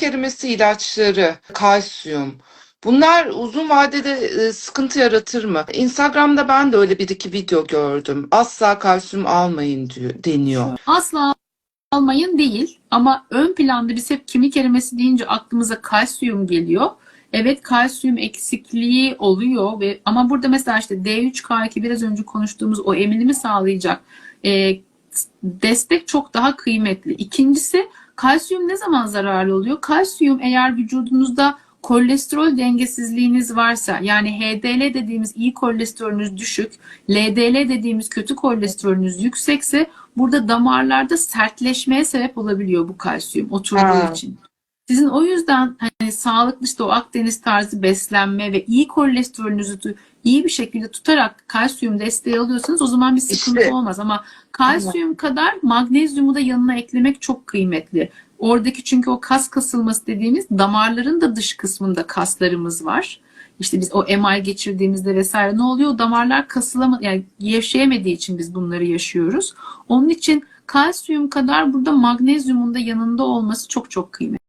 kemik erimesi ilaçları, kalsiyum. Bunlar uzun vadede e, sıkıntı yaratır mı? Instagram'da ben de öyle bir iki video gördüm. Asla kalsiyum almayın diyor, deniyor. Asla almayın değil ama ön planda biz hep kemik erimesi deyince aklımıza kalsiyum geliyor. Evet kalsiyum eksikliği oluyor ve ama burada mesela işte D3K2 biraz önce konuştuğumuz o eminimi sağlayacak e, destek çok daha kıymetli. İkincisi kalsiyum ne zaman zararlı oluyor? Kalsiyum eğer vücudunuzda kolesterol dengesizliğiniz varsa yani HDL dediğimiz iyi kolesterolünüz düşük, LDL dediğimiz kötü kolesterolünüz yüksekse burada damarlarda sertleşmeye sebep olabiliyor bu kalsiyum oturduğu Ha. için. Sizin o yüzden hani sağlıklı işte o Akdeniz tarzı beslenme ve iyi kolesterolünüzü iyi bir şekilde tutarak kalsiyum desteği alıyorsanız o zaman bir sıkıntı İşte. olmaz ama kalsiyum kadar magnezyumu da yanına eklemek çok kıymetli. Oradaki çünkü o kas kasılması dediğimiz damarların da dış kısmında kaslarımız var. İşte biz o MR geçirdiğimizde vesaire ne oluyor? O damarlar kasılama yani gevşeyemediği için biz bunları yaşıyoruz. Onun için kalsiyum kadar burada magnezyumun da yanında olması çok çok kıymetli.